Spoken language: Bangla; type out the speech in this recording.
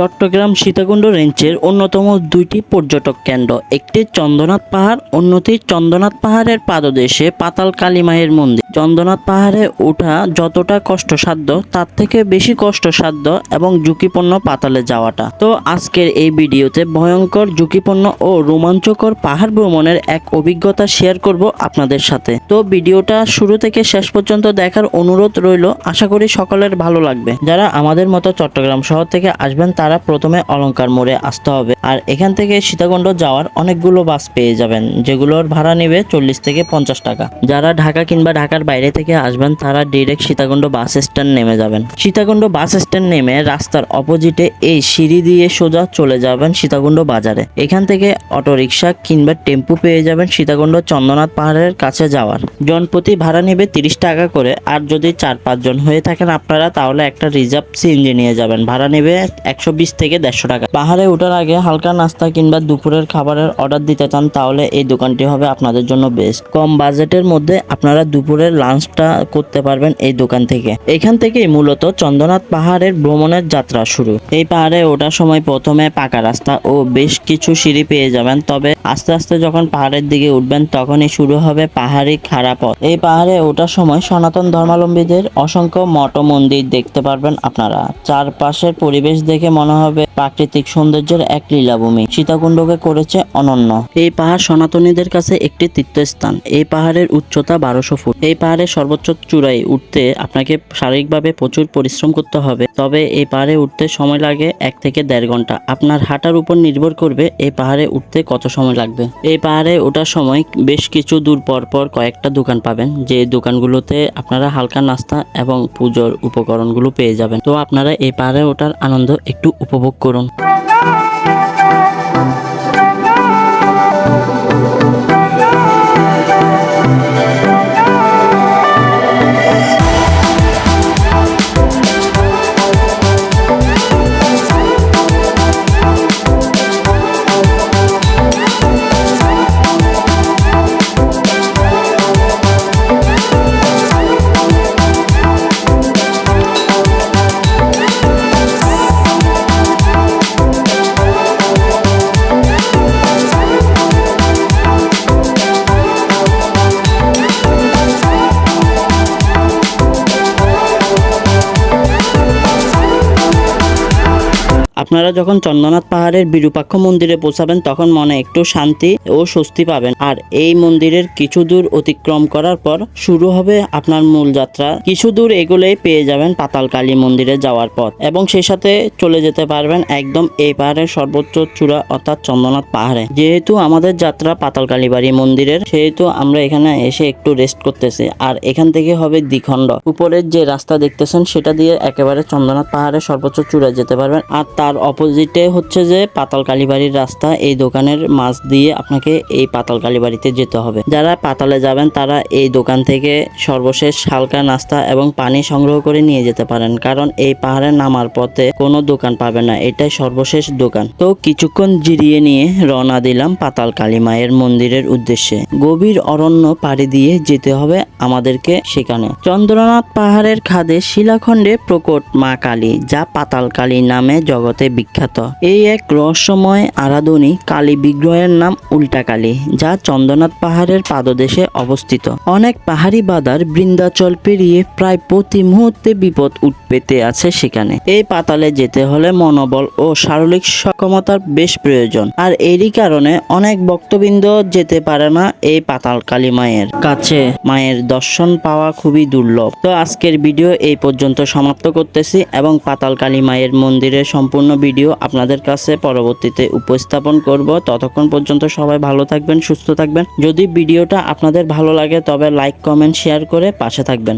চট্টগ্রাম সীতাকুণ্ড রেঞ্জের অন্যতম দুইটি পর্যটক কেন্দ্র। একটি চন্দ্রনাথ পাহাড়, অন্যটি চন্দ্রনাথ পাহাড়ের পাদদেশে পাতাল কালীমায়ের মন্দির। চন্দ্রনাথ পাহাড়ে ওঠা যতটা কষ্টসাধ্য, তার থেকে বেশি কষ্টসাধ্য এবং ঝুঁকিপূর্ণ পাতালে যাওয়াটা। তো আজকের এই ভিডিওতে ভয়ঙ্কর, ঝুঁকিপূর্ণ ও রোমাঞ্চকর পাহাড় ভ্রমণের এক অভিজ্ঞতা শেয়ার করব আপনাদের সাথে। তো ভিডিওটা শুরু থেকে শেষ পর্যন্ত দেখার অনুরোধ রইল। আশা করি সকলের ভালো লাগবে। যারা আমাদের মতো চট্টগ্রাম শহর থেকে আসবেন, তারা প্রথমে অলংকার মোড়ে আসতে হবে। আর এখান থেকে সীতাকুণ্ড যাওয়ার অনেকগুলো বাস পেয়ে যাবেন, যেগুলোর ভাড়া নেবে চল্লিশ থেকে পঞ্চাশ টাকা। যারা ঢাকা কিংবা ঢাকার বাইরে থেকে আসবেন, তারা ডিরেক্ট সীতাকুণ্ড বাস স্ট্যান্ড নেমে যাবেন। সীতাকুণ্ড বাস স্ট্যান্ড নেমে রাস্তার অপোজিটে এই সিঁড়ি দিয়ে সোজা চলে যাবেন সীতাকুণ্ড বাজারে। এখান থেকে অটোরিকশা কিংবা টেম্পু পেয়ে যাবেন সীতাকুণ্ড চন্দ্রনাথ পাহাড়ের কাছে যাওয়ার। জনপ্রতি ভাড়া নেবে তিরিশ টাকা করে, আর যদি চার পাঁচজন হয়ে থাকেন আপনারা, তাহলে একটা রিজার্ভ সিএনজি নিয়ে যাবেন। ভাড়া নেবে একশো বিশ থেকে দেড়শো টাকা। পাহাড়ে ওঠার আগে হালকা নাস্তা কিংবা দুপুরের খাবারের অর্ডার দিতে চান, তাহলে এই দোকানটি হবে আপনাদের জন্য বেস্ট কম বাজেটের মধ্যে আপনারা দুপুরের লাঞ্চটা করতে পারবেন এই দোকান থেকে। এখান থেকেই মূলত চন্দ্রনাথ পাহাড়ের ভ্রমণের যাত্রা শুরু। এই পাহাড়ে ওঠার সময় প্রথমে পাকা রাস্তা ও বেশ কিছু সিঁড়ি পেয়ে যাবেন, তবে আস্তে আস্তে যখন পাহাড়ের দিকে উঠবেন, তখনই শুরু হবে পাহাড়ি খাড়া পথ। এই পাহাড়ে ওঠার সময় সনাতন ধর্মাবলম্বীদের অসংখ্য মঠ মন্দির দেখতে পারবেন আপনারা। চারপাশের পরিবেশ দেখে মনে হবে প্রাকৃতিক সৌন্দর্যের এক লীলাভূমি। সীতাকুণ্ডকে করেছে অনন্য। এই পাহাড় সনাতনীদের কাছে একটি তীর্থস্থান। এই পাহাড়ের উচ্চতা বারোশো ফুট। এই পাহাড়ের সর্বোচ্চ চূড়ায় উঠতে আপনাকে শারীরিকভাবে প্রচুর পরিশ্রম করতে হবে। তবে এই পাহাড়ে উঠতে সময় লাগে এক থেকে দেড় ঘণ্টা। আপনার হাঁটার উপর নির্ভর করবে এই পাহাড়ে উঠতে কত সময় লাগবে। এই পাহাড়ে ওঠার সময় বেশ কিছু দূর পর পর কয়েকটা দোকান পাবেন, যে দোকানগুলোতে আপনারা হালকা নাস্তা এবং পুজোর উপকরণগুলো পেয়ে যাবেন। তো আপনারা এই পাহাড়ে ওঠার আনন্দ একটু উপভোগ করুন। আপনারা যখন চন্দ্রনাথ পাহাড়ের বিরূপাক্ষ মন্দিরে পৌঁছাবেন, তখন মনে একটু শান্তি ও স্বস্তি পাবেন। আর এই মন্দিরের কিছু দূর অতিক্রম করার পর শুরু হবে আপনার মূল যাত্রা। কিছু দূর এগুলোই পেয়ে যাবেন পাতাল কালী মন্দিরে যাওয়ার পথ এবং সেই সাথে চলে যেতে পারবেন একদম এই পাহাড়ের সর্বোচ্চ চূড়া অর্থাৎ চন্দ্রনাথ পাহাড়ে। যেহেতু আমাদের যাত্রা পাতাল কালীবাড়ি মন্দিরের, সেহেতু আমরা এখানে এসে একটু রেস্ট করতেছি। আর এখান থেকে হবে দ্বিখণ্ড। উপরের যে রাস্তা দেখতেছেন, সেটা দিয়ে একেবারে চন্দ্রনাথ পাহাড়ের সর্বোচ্চ চূড়ায় যেতে পারবেন। আর তার অপোজিটে হচ্ছে যে পাতাল কালীবাড়ির রাস্তা, এই দোকানের মাছ দিয়ে আপনাকে এই পাতাল কালীবাড়িতে যেতে হবে। যারা পাতালে যাবেন, তারা এই দোকান থেকে সর্বশেষ হালকা নাস্তা এবং পানি সংগ্রহ করে নিয়ে যেতে পারেন, কারণ এই পাহাড়ে নামার পথে কোনো দোকান পাবে না, এটাই সর্বশেষ দোকান। তো কিছুক্ষণ জিরিয়ে নিয়ে রওনা দিলাম পাতাল কালী মায়ের মন্দিরের উদ্দেশ্যে। গভীর অরণ্য পাড়ি দিয়ে যেতে হবে আমাদেরকে সেখানে। চন্দ্রনাথ পাহাড়ের খাদে শিলাখণ্ডে প্রকট মা কালী, যা পাতাল কালী নামে জগতে বিখ্যাত। এই এক রহস্যময় আরাধনী কালী বিগ্রহের নাম উল্টা কালী, যা চন্দ্রনাথ পাহাড়ের পাদদেশে অবস্থিত। অনেক পাহাড়ি বাদার বৃন্দাচল পেরিয়ে প্রায় প্রতি মুহূর্তে বিপদ উঠপেতে আছে সেখানে। এই পাতালে যেতে হলে মনোবল ও শারীরিক সক্ষমতার বেশ প্রয়োজন। আর এরই কারণে অনেক ভক্তবৃন্দ যেতে পারে না এই পাতাল কালী মায়ের কাছে। মায়ের দর্শন পাওয়া খুবই দুর্লভ। তো আজকের ভিডিও এই পর্যন্ত সমাপ্ত করতেছি এবং পাতাল কালী মায়ের মন্দিরের সম্পূর্ণ ভিডিও আপনাদের কাছে পরবর্তীতে উপস্থাপন করব। ততক্ষণ পর্যন্ত সবাই ভালো থাকবেন, সুস্থ থাকবেন। যদি ভিডিওটা আপনাদের ভালো লাগে, তবে লাইক কমেন্ট শেয়ার করে পাশে থাকবেন।